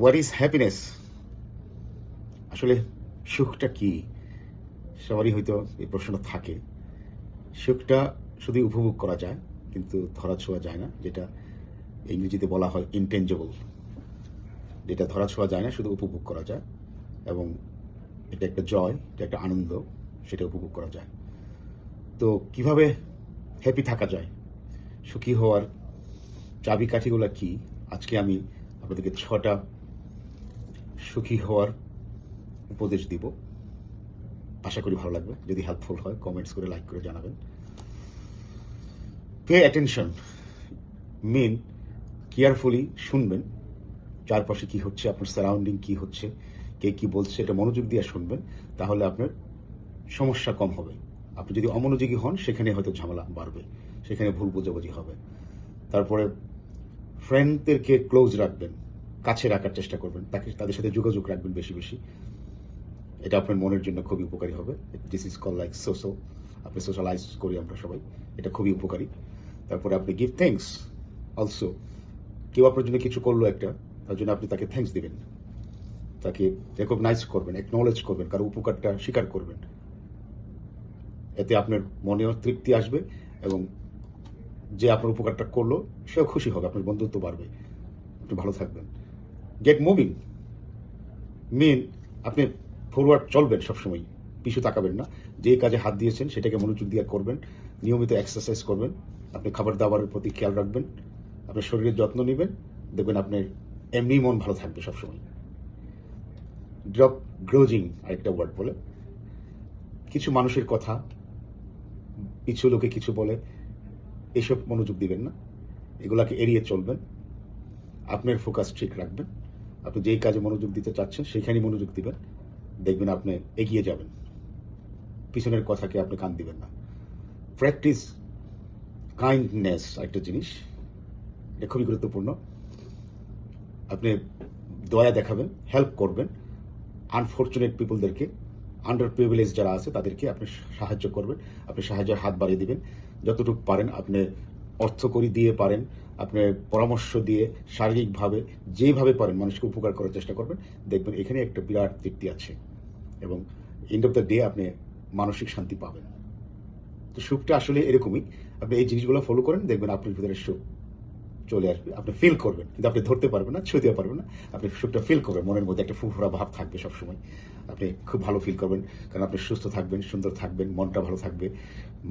What is happiness আসলে সুখটা কি? সবারই হয়তো এই প্রশ্নটা থাকে। সুখটা শুধু উপভোগ করা যায়, কিন্তু ধরা ছোঁয়া যায় না, যেটা ইংরেজিতে বলা হয় ইনটেঞ্জেবল যেটা ধরা ছোঁয়া যায় না, শুধু উপভোগ করা যায়, এবং এটা একটা জয়, এটা একটা আনন্দ, সেটা উপভোগ করা যায়। তো কীভাবে হ্যাপি থাকা যায়? সুখী হওয়ার চাবিকাঠিগুলো কি? আজকে আমি আপনাদেরকে ছটা সুখী হওয়ার উপদেশ দিব। আশা করি ভালো লাগবে। যদি হেল্পফুল হয় কমেন্টস করে লাইক করে জানাবেন। পে অ্যাটেনশন মেন কেয়ারফুলি শুনবেন। চারপাশে কি হচ্ছে, আপনার সারাউন্ডিং কি হচ্ছে, কে কি বলছে, এটা মনোযোগ দিয়ে শুনবেন। তাহলে আপনার সমস্যা কম হবে। আপনি যদি অমনোযোগী হন, সেখানে হয়তো ঝামেলা বাড়বে। সেখানে ভুল বোঝাবুঝি হবে। তারপরে ফ্রেন্ডদেরকে ক্লোজ রাখবেন। কাছে রাখার চেষ্টা করবেন। তাকে, তাদের সাথে যোগাযোগ রাখবেন বেশি বেশি। এটা আপনার মনের জন্য খুবই উপকারী হবে। This is call like social আপনি সোশ্যালাইজ করি আমরা সবাই। এটা খুবই উপকারী। তারপরে আপনি গিভ থ্যাঙ্কস অলসো কেউ আপনার জন্য কিছু করল একটা, তার জন্য আপনি তাকে থ্যাঙ্কস দিবেন। তাকে রেকগনাইজ করবেন একনলেজ করবেন, কারও উপকারটা স্বীকার করবেন। এতে আপনার মনেও তৃপ্তি আসবে এবং যে আপনার উপকারটা করল, সেও খুশি হবে। আপনার বন্ধুত্ব বাড়বে। আপনি ভালো থাকবেন। গেট মুভিং মেন আপনি ফরওয়ার্ড চলবেন সবসময়। পিছু তাকাবেন না। যে কাজে হাত দিয়েছেন, সেটাকে মনোযোগ দিয়ে করবেন। নিয়মিত এক্সারসাইজ করবেন। আপনি খাবার দাবারের প্রতি খেয়াল রাখবেন। আপনার শরীরের যত্ন নেবেন। দেখবেন আপনার এমনি মন ভালো থাকবে সবসময়। ড্রপ গ্রোজিং আরেকটা ওয়ার্ড বলে। কিছু মানুষের কথা কিছু লোকে কিছু বলে, এসব মনোযোগ দিবেন না। এগুলাকে এড়িয়ে চলবেন। আপনার ফোকাস ঠিক রাখবেন। আপনি যেই কাজে মনোযোগ দিতে চাচ্ছেন, সেখানেই মনোযোগ দিবেন। দেখবেন আপনি এগিয়ে যাবেন। পিছনের কথাকে আপনি কান দিবেন না। প্র্যাকটিস কাইন্ডনেস একটা জিনিস। এটা খুবই গুরুত্বপূর্ণ। আপনি দয়া দেখাবেন হেল্প করবেন। আনফর্চুনেট পিপলদেরকে আন্ডার প্রিভিলেজ যারা আছে, তাদেরকে আপনি সাহায্য করবেন। আপনি সাহায্যের হাত বাড়িয়ে দিবেন। যতটুকু পারেন আপনি অর্থ করি দিয়ে পারেন, আপনার পরামর্শ দিয়ে, শারীরিকভাবে যেভাবে পারেন, মানুষকে উপকার করার চেষ্টা করবেন। দেখবেন এখানে একটা বিরাট তৃপ্তি আছে এবং এন্ড অফ দ্য ডে আপনি মানসিক শান্তি পাবেন। তো সুখটা আসলে এরকমই। আপনি এই জিনিসগুলো ফলো করেন, দেখবেন আপনার ভিতরে সুখ চলে আসবে। আপনি ফিল করবেন, কিন্তু আপনি ধরতে পারবেন না ছুঁতে পারবেন না। আপনি সুখটা ফিল করবেন, মনের মধ্যে একটা ফুফুরা ভাব থাকবে সবসময়। আপনি খুব ভালো ফিল করবেন, কারণ আপনি সুস্থ থাকবেন, সুন্দর থাকবেন, মনটা ভালো থাকবে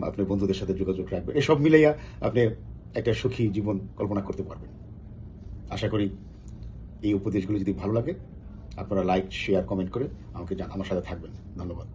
আপনি বন্ধুদের সাথে যোগাযোগ রাখবেন। এসব মিলাইয়া আপনি একটা সুখী জীবন কল্পনা করতে পারবেন। আশা করি এই উপদেশগুলো যদি ভালো লাগে, আপনারা লাইক শেয়ার কমেন্ট করে আমাকে আমার সাথে থাকবেন। ধন্যবাদ।